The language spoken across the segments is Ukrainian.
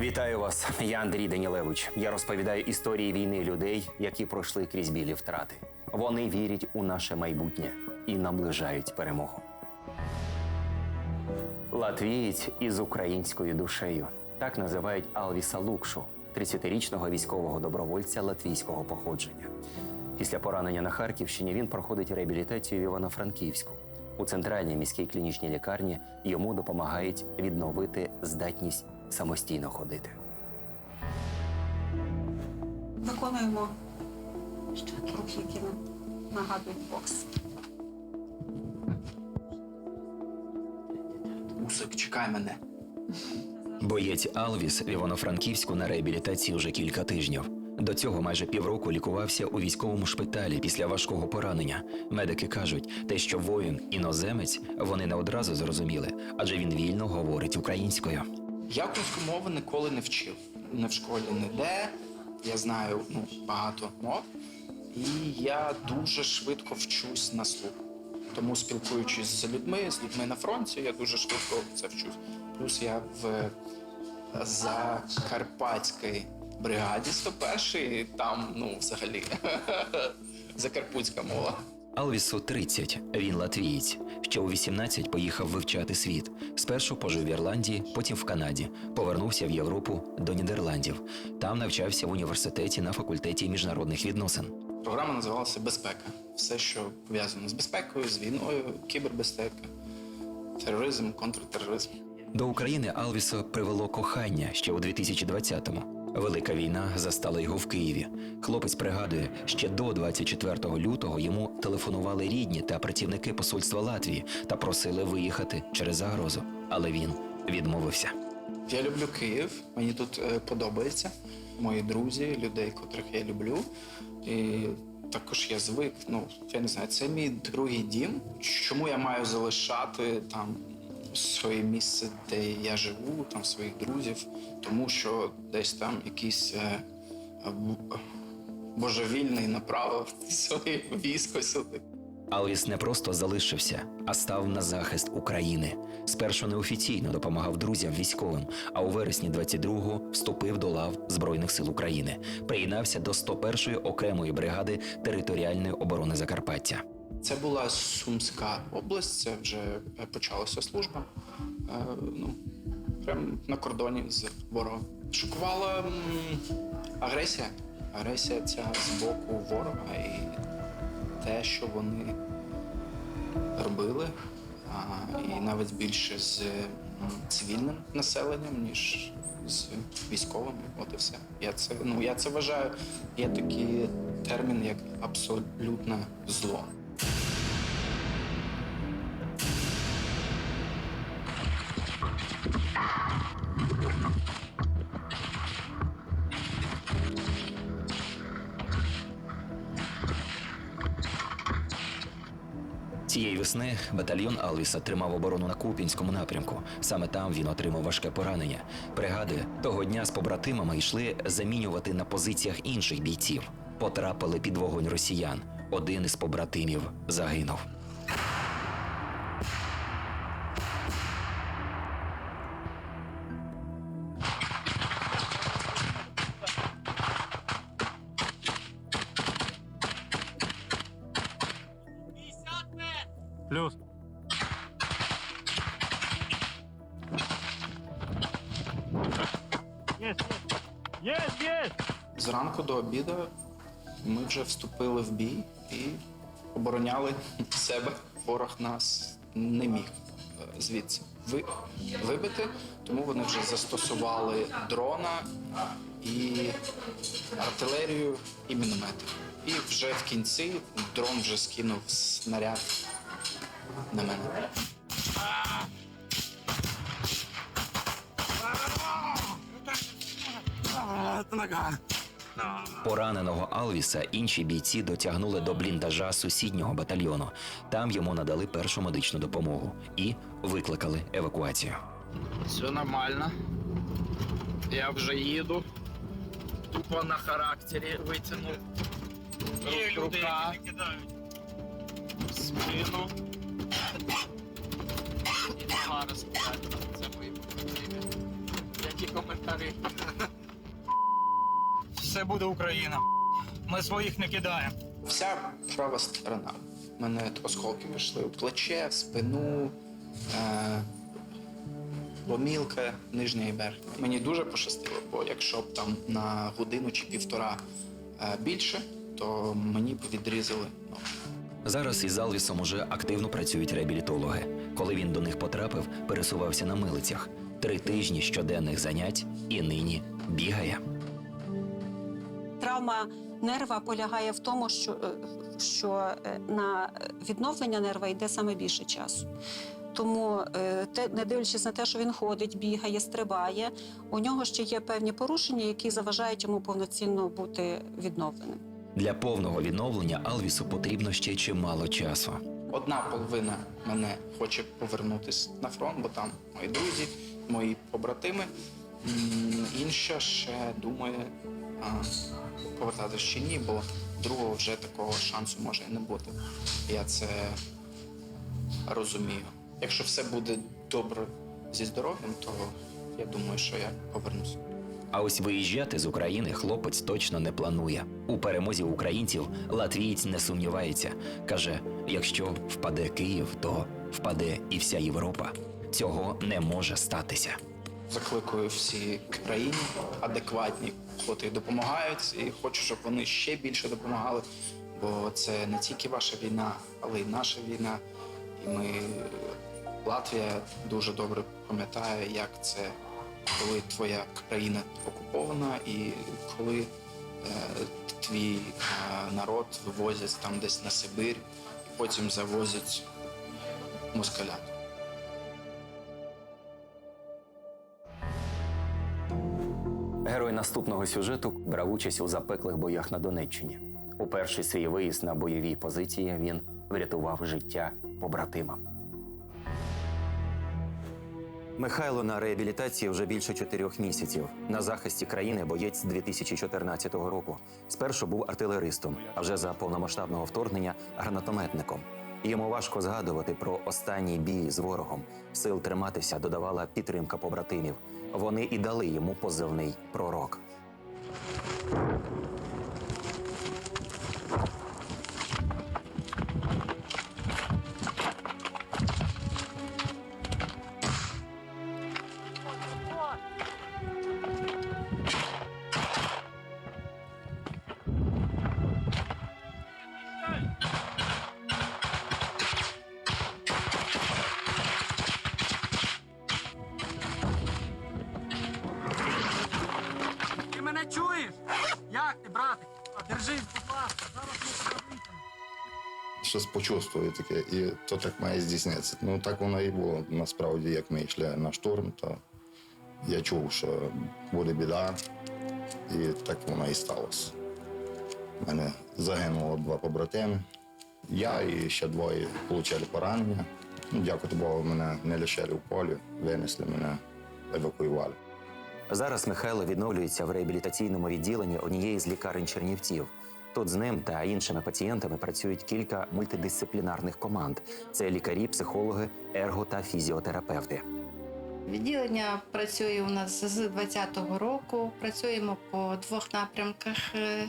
Вітаю вас, я Андрій Данілевич. Я розповідаю історії війни людей, які пройшли крізь білі втрати. Вони вірять у наше майбутнє і наближають перемогу. Латвієць із українською душею. Так називають Алвіса Лукшу, 30-річного військового добровольця латвійського походження. Після поранення на Харківщині він проходить реабілітацію в Івано-Франківську. У центральній міській клінічній лікарні йому допомагають відновити здатність самостійно ходити. Виконуємо рухи, які нам нагадують бокс. Усик, чекай мене. Боєць Алвіс в Івано-Франківську на реабілітації вже кілька тижнів. До цього майже півроку лікувався у військовому шпиталі після важкого поранення. Медики кажуть, те, що воїн іноземець, вони не одразу зрозуміли, адже він вільно говорить українською. Я українську мову ніколи не вчив. Не в школі, ніде. Я знаю ну, багато мов. І я дуже швидко вчусь на слух. Тому спілкуючись з людьми, з людьми на фронті, я дуже швидко це вчусь. Плюс я в Закарпатській бригаді 101 там, ну, взагалі, закарпутська мова. Алвісу 30, він латвієць. Ще у 18 поїхав вивчати світ. Спершу пожив в Ірландії, потім в Канаді. Повернувся в Європу до Нідерландів. Там навчався в університеті на факультеті міжнародних відносин. Програма називалася Безпека. Все, що пов'язано з безпекою, з війною, кібербезпека, тероризм, контртероризм. До України Алвіса привело кохання ще у 2020-му. Велика війна застала його в Києві. Хлопець пригадує, ще до 24 лютого йому телефонували рідні та працівники посольства Латвії та просили виїхати через загрозу. Але він відмовився. Я люблю Київ, мені тут е, подобається. Мої друзі, людей, котрих я люблю. І також я звик. Ну, я не знаю, це мій другий дім. Чому я маю залишати там своє місце, де я живу, там своїх друзів, тому що десь там якийсь е, божевільний направив своє військо сюди. Алвіс не просто залишився, а став на захист України. Спершу неофіційно допомагав друзям військовим, а у вересні 22-го вступив до лав Збройних сил України. Приєднався до 101-ї окремої бригади територіальної оборони Закарпаття. Це була Сумська область, це вже е, почалася служба. Е, ну, прям на кордоні з ворогом. Шокувала агресія. Агресія ця з боку ворога і те, що вони робили, і навіть більше з цивільним населенням, ніж з військовими. От і все. Я це, ну, я це вважаю, є такий термін, як абсолютне зло. Цієї весни батальйон Алвіса тримав оборону на Купінському напрямку. Саме там він отримав важке поранення. Пригади того дня з побратимами йшли замінювати на позиціях інших бійців. Потрапили під вогонь росіян. Один із побратимів загинув. Плюс. Есть, есть, есть! Зранку до обіду ми вже вступили в бій і обороняли себе. Ворог нас не міг е, звідси ви- вибити, тому вони вже застосували дрона і артилерію і міномети. І вже в кінці дрон вже скинув снаряд на мене. Пораненого Алвіса інші бійці дотягнули до бліндажа сусіднього батальйону. Там йому надали першу медичну допомогу і викликали евакуацію. Все нормально. Я вже їду. Тупо на характері витягнув. Є люди, Рука. які не кидають. спину. Це мої побратими. Які коментарі. Все буде Україна. Ми своїх не кидаємо. Вся права сторона. Мене осколки пішли у плече, в спину, е- ломілка, нижня і верхня. Мені дуже пощастило, бо якщо б там на годину чи півтора е- більше, то мені б відрізали ногу. Зараз із Алвісом уже активно працюють реабілітологи. Коли він до них потрапив, пересувався на милицях. Три тижні щоденних занять і нині бігає. Травма нерва полягає в тому, що, е, що е, на відновлення нерва йде саме більше часу. Тому, е, не дивлячись на те, що він ходить, бігає, стрибає, у нього ще є певні порушення, які заважають йому повноцінно бути відновленим. Для повного відновлення Алвісу потрібно ще чимало часу. Одна половина мене хоче повернутися на фронт, бо там мої друзі, мої побратими. Інша ще думає повертатися чи ні, бо другого вже такого шансу може і не бути. Я це розумію. Якщо все буде добре зі здоров'ям, то я думаю, що я повернуся. А ось виїжджати з України хлопець точно не планує. У перемозі українців латвієць не сумнівається. каже: якщо впаде Київ, то впаде і вся Європа. Цього не може статися. Закликаю всі країни адекватні, котрі допомагають, і хочу, щоб вони ще більше допомагали. Бо це не тільки ваша війна, але й наша війна. І ми Латвія дуже добре пам'ятає, як це, коли твоя країна окупована, і коли е, твій е, народ вивозять там десь на Сибир, і потім завозять москалят. Герой наступного сюжету брав участь у запеклих боях на Донеччині. У перший свій виїзд на бойовій позиції він врятував життя побратима. Михайло на реабілітації вже більше чотирьох місяців. На захисті країни боєць з 2014 року. Спершу був артилеристом, а вже за повномасштабного вторгнення гранатометником. Йому важко згадувати про останній бій з ворогом. Сил триматися додавала підтримка побратимів. Вони і дали йому позивний пророк. Держись, будь ласка, зараз ми тебе щось почувствую таке, і то так має здійснитися. Ну так воно і було. Насправді, як ми йшли на штурм, то я чув, що буде біда, і так воно і сталося. У мене загинуло два побратими. Я і ще двоє отримали поранення. Ну, дякувати Богу, мене не лишили в полі, винесли мене, евакуювали. Зараз Михайло відновлюється в реабілітаційному відділенні однієї з лікарень Чернівців. Тут з ним та іншими пацієнтами працюють кілька мультидисциплінарних команд: це лікарі, психологи, ерго та фізіотерапевти. Відділення працює у нас з 2020 року. Працюємо по двох напрямках: Е,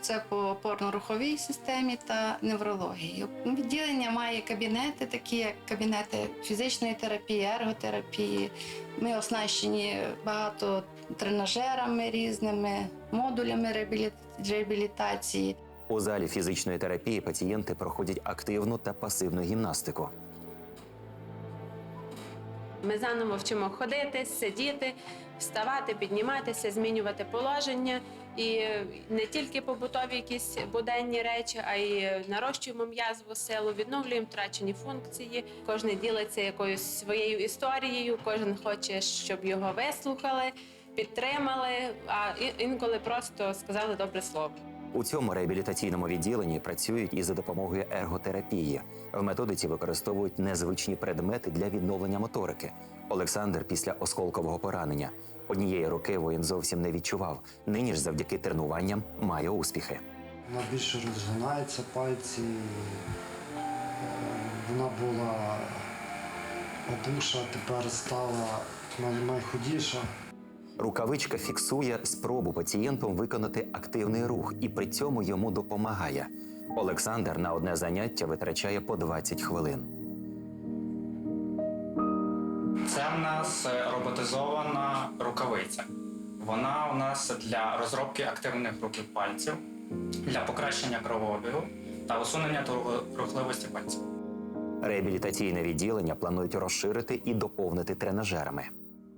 це по опорно-руховій системі та неврології. Відділення має кабінети, такі як кабінети фізичної терапії, ерготерапії. Ми оснащені багато тренажерами різними, модулями реабілі- реабілітації. У залі фізичної терапії пацієнти проходять активну та пасивну гімнастику. Ми заново вчимо ходити, сидіти, вставати, підніматися, змінювати положення. І не тільки побутові якісь буденні речі, а й нарощуємо м'язову силу, відновлюємо втрачені функції. Кожен ділиться якоюсь своєю історією, кожен хоче, щоб його вислухали, підтримали, а інколи просто сказали добре слово. У цьому реабілітаційному відділенні працюють і за допомогою ерготерапії. В методиці використовують незвичні предмети для відновлення моторики. Олександр після осколкового поранення. Однієї руки воїн зовсім не відчував. Нині ж завдяки тренуванням має успіхи. Вона більше розгинається пальці. Е, Вона була обуша, тепер стала най- найхудіша. Рукавичка фіксує спробу пацієнтом виконати активний рух і при цьому йому допомагає. Олександр на одне заняття витрачає по 20 хвилин. Це в нас е, роботизована рукавиця. Вона у нас для розробки активних рухів пальців, для покращення кровообігу та усунення рухливості пальців. Реабілітаційне відділення планують розширити і доповнити тренажерами.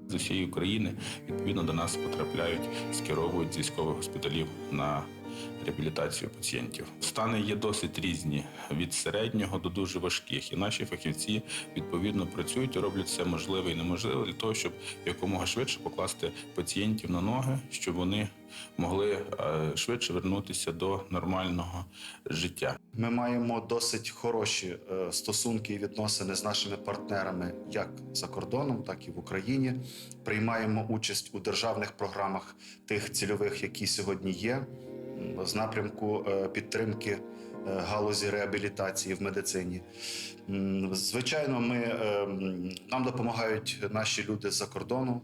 З усієї України відповідно до нас потрапляють, скеровують з військових госпіталів на реабілітацію пацієнтів. Стани є досить різні від середнього до дуже важких, і наші фахівці відповідно працюють і роблять все можливе і неможливе для того, щоб якомога швидше покласти пацієнтів на ноги, щоб вони могли е, швидше вернутися до нормального життя. Ми маємо досить хороші е, стосунки і відносини з нашими партнерами як за кордоном, так і в Україні. Приймаємо участь у державних програмах тих цільових, які сьогодні є, з напрямку е, підтримки е, галузі реабілітації в медицині. Звичайно, ми, е, нам допомагають наші люди з-за кордону.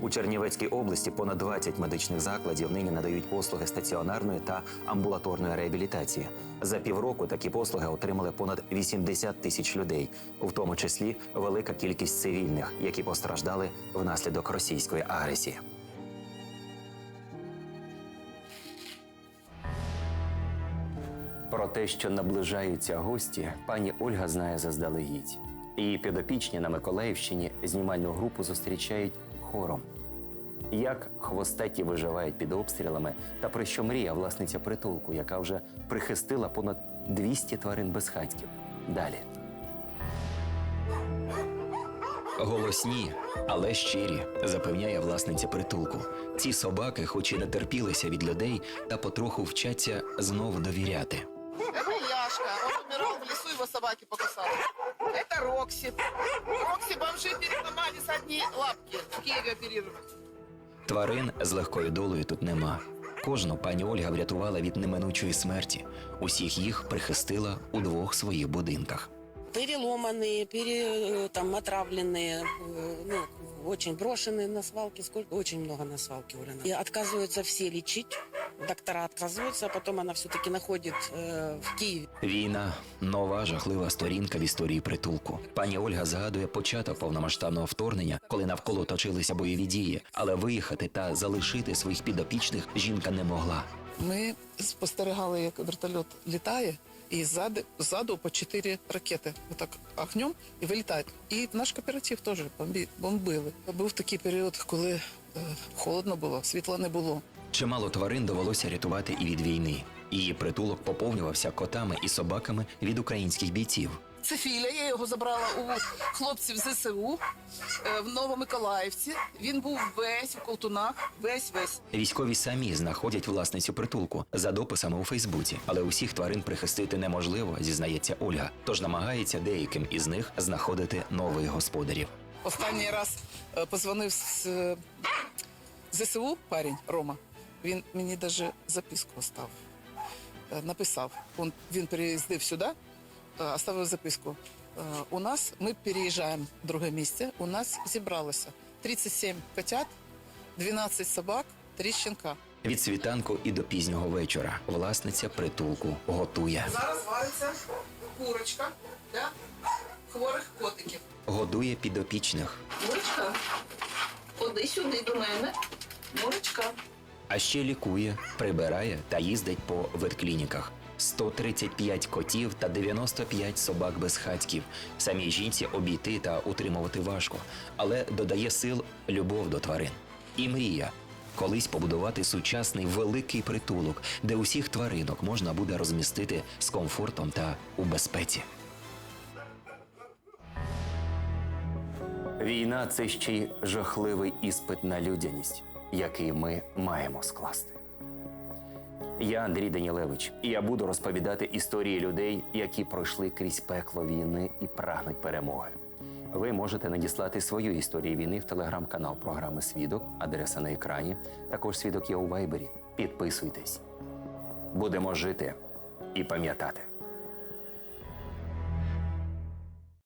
У Чернівецькій області понад 20 медичних закладів нині надають послуги стаціонарної та амбулаторної реабілітації. За півроку такі послуги отримали понад 80 тисяч людей, в тому числі велика кількість цивільних, які постраждали внаслідок російської агресії. Те, що наближаються гості, пані Ольга знає заздалегідь. Її підопічні на Миколаївщині знімальну групу зустрічають хором. Як хвостаті виживають під обстрілами та про що мріє власниця притулку, яка вже прихистила понад 200 тварин безхатьків. Далі. Голосні, але щирі, запевняє власниця притулку. Ці собаки, хоч і не терпілися від людей, та потроху вчаться знову довіряти. Это Яшка. Он умирал в лесу, его собаки покусали. Это Рокси. Рокси бомжи переломали задние лапки. В Киеве оперировать. Тварин з легкою долею тут нема. Кожну пані Ольга врятувала від неминучої смерті. Усіх їх прихистила у двох своїх будинках Переломанные, пере, там, отравленные, э, ну, очень брошенные на свалке. Сколько? Очень много на свалке, Оля. И отказываются все лечить. Доктора отказываются, а потом она все-таки находит э, в Киеве. Війна нова жахлива сторінка в історії притулку. Пані Ольга згадує початок повномасштабного вторгнення, коли навколо точилися бойові дії, але виїхати та залишити своїх підопічних жінка не могла. Ми спостерігали, як вертольот літає, і ззаду, ззаду по чотири ракети отак огнем і вилітають. І наш кооператив теж бомбі, бомбили. Був такий період, коли е, холодно було, світла не було. Чимало тварин довелося рятувати і від війни. Її притулок поповнювався котами і собаками від українських бійців. Це Філя, я його забрала у хлопців ЗСУ е, в Новомиколаївці. Він був весь у колтунах, весь весь. Військові самі знаходять власницю притулку за дописами у Фейсбуці, але усіх тварин прихистити неможливо, зізнається Ольга. Тож намагається деяким із них знаходити нових господарів. Останній раз е, позвонив з е, ЗСУ парень Рома. Він мені навіть записку оставив. Е, Написав. Он, він переїздив сюди, оставив записку. Е, У нас ми переїжджаємо в друге місце. У нас зібралося 37 котят, 12 собак, 3 щенка. Від світанку і до пізнього вечора власниця притулку готує. Зараз вариться курочка для хворих котиків. Годує підопічних. Мурочка, ходи сюди до мене. Мурочка. А ще лікує, прибирає та їздить по ветклініках. 135 котів та 95 собак безхатьків. Самій жінці обійти та утримувати важко, але додає сил любов до тварин. І мрія колись побудувати сучасний великий притулок, де усіх тваринок можна буде розмістити з комфортом та у безпеці. Війна це ще й жахливий іспит на людяність, який ми маємо скласти. Я Андрій Данілевич, і я буду розповідати історії людей, які пройшли крізь пекло війни і прагнуть перемоги. Ви можете надіслати свою історію війни в телеграм-канал програми Свідок, адреса на екрані. Також свідок є у Вайбері. Підписуйтесь. Будемо жити і пам'ятати.